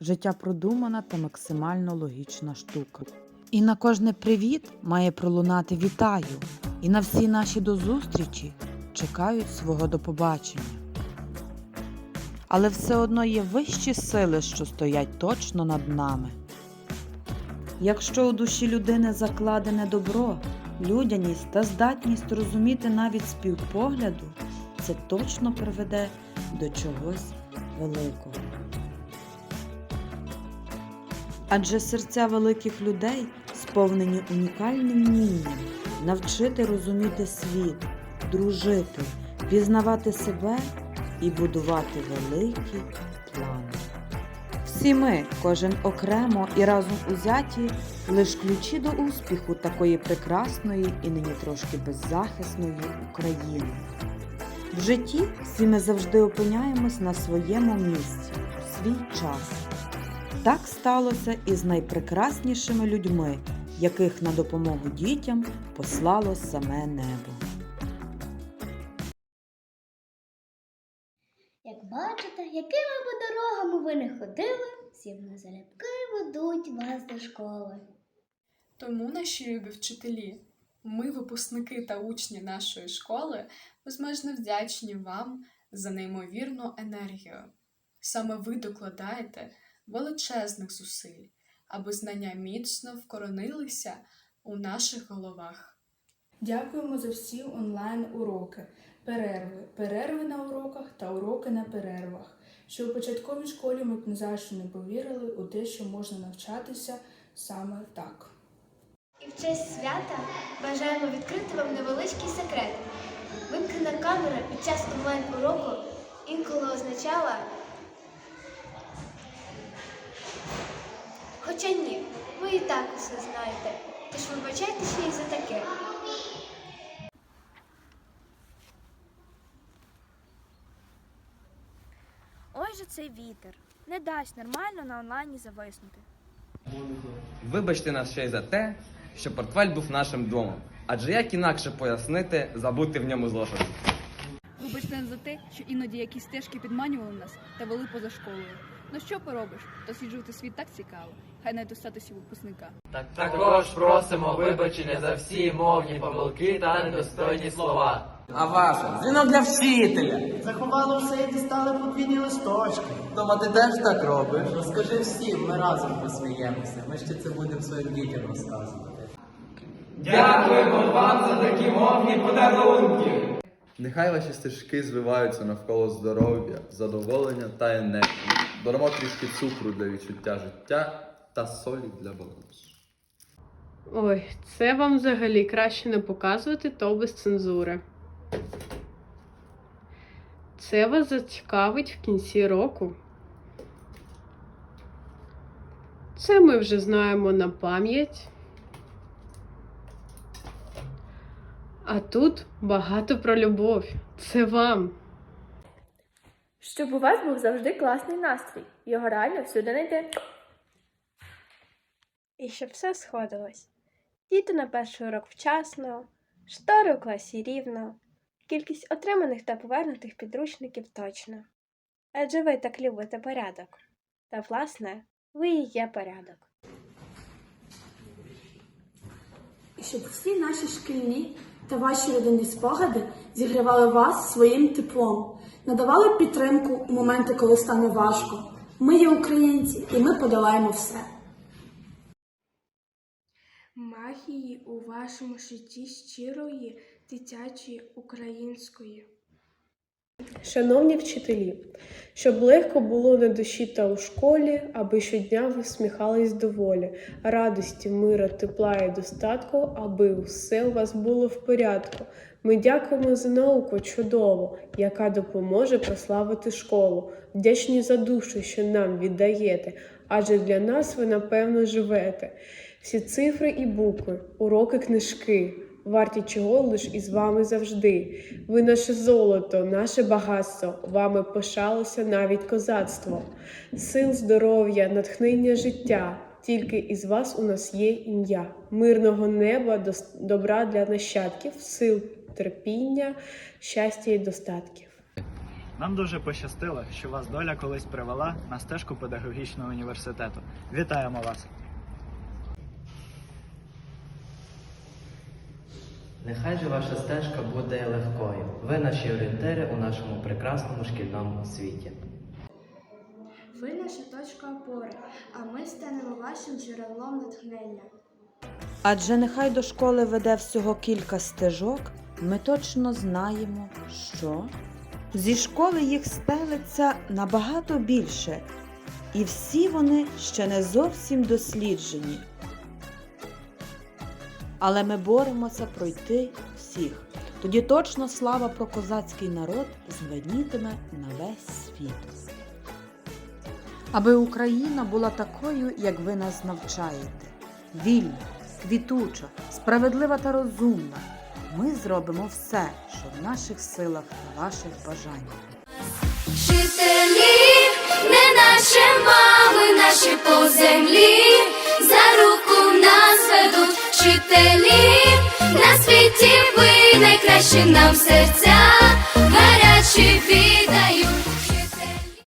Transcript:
Життя продумана та максимально логічна штука. І на кожне привіт має пролунати вітаю. І на всі наші до зустрічі чекають свого до побачення. Але все одно є вищі сили, що стоять точно над нами. Якщо у душі людини закладене добро, людяність та здатність розуміти навіть співпогляду, це точно приведе до чогось великого. Адже серця великих людей сповнені унікальним вмінням навчити розуміти світ, дружити, пізнавати себе і будувати великі плани. Всі ми, кожен окремо і разом узяті, лиш ключі до успіху такої прекрасної і нині трошки беззахисної України. В житті всі ми завжди опиняємось на своєму місці, свій час. Так сталося і з найпрекраснішими людьми, яких на допомогу дітям послало саме небо. Як бачите, якими би дорогами ви не ходили, всі вони залюбки ведуть вас до школи. Тому, наші любі вчителі, ми, випускники та учні нашої школи, безмежно вдячні вам за неймовірну енергію. Саме ви докладаєте величезних зусиль, аби знання міцно вкоронилися у наших головах. Дякуємо за всі онлайн-уроки, перерви, перерви на уроках та уроки на перервах. Що у початковій школі ми б ні за що не повірили у те, що можна навчатися саме так. І в честь свята бажаємо відкрити вам невеличкий секрет. Вимкнена камера під час онлайн-уроку інколи означала. Хоча ні, ви і так усе знаєте. Тож вибачайте ще й за таке. Ой же цей вітер не дасть нормально на онлайні зависнути. Вибачте нас ще й за те, що портфель був нашим домом. Адже як інакше пояснити, забути в ньому зошит. Вибачте нас за те, що іноді якісь стежки підманювали нас та вели поза школою. Ну що поробиш? Досліджувати світ так цікаво, хай навіть у статусі випускника. Також просимо вибачення за всі мовні помилки та недостойні слова. А ваше дзвінок для вчителя. Заховали все і дістали подвійні листочки. Тома, ти теж так робиш? Розкажи всім, ми разом посміємося. Ми ще це будемо своїм дітям розказувати. Дякуємо вам за такі мовні подарунки. Нехай ваші стежки звиваються навколо здоров'я, задоволення та енергії. Додамо трішки цукру для відчуття життя та солі для балансу. Ой, це вам взагалі краще не показувати, то без цензури. Це вас зацікавить в кінці року. Це ми вже знаємо на пам'ять. А тут багато про любов. Це вам. Щоб у вас був завжди класний настрій. Його реально всюди знайти. І щоб все сходилось. Діти на перший урок вчасно, штори у класі рівно, кількість отриманих та повернутих підручників точно. Адже ви так любите порядок. Та, власне, ви і є порядок. І щоб всі наші шкільні та ваші родинні спогади зігрівали вас своїм теплом, надавали підтримку у моменти, коли стане важко. Ми є українці, і ми подолаємо все. Магії у вашому житті щирої, дитячої, української. Шановні вчителі, щоб легко було на душі та у школі, аби щодня ви всміхались доволі, радості, мира, тепла і достатку, аби все у вас було в порядку. Ми дякуємо за науку чудову, яка допоможе прославити школу. Вдячні за душу, що нам віддаєте, адже для нас ви напевно живете. Всі цифри і букви, уроки книжки, варті чого лиш із вами завжди. Ви наше золото, наше багатство, вами пишалося навіть козацтво, сил, здоров'я, натхнення життя. Тільки із вас у нас є ім'я, мирного неба, добра для нащадків, сил, терпіння, щастя і достатків. Нам дуже пощастило, що вас доля колись привела на стежку педагогічного університету. Вітаємо вас! Нехай же ваша стежка буде легкою. Ви наші орієнтири у нашому прекрасному шкільному світі. Ви наша точка опори, а ми станемо вашим джерелом натхнення. Адже нехай до школи веде всього кілька стежок, ми точно знаємо, що зі школи їх стелиться набагато більше, і всі вони ще не зовсім досліджені. Але ми боремося пройти всіх. Тоді точно слава про козацький народ звенітиме на весь світ. Аби Україна була такою, як ви нас навчаєте, вільна, квітуча, справедлива та розумна. Ми зробимо все, що в наших силах та ваших бажаннях. Вчителі, не наші мами, наші по Наші нам серця гарячі.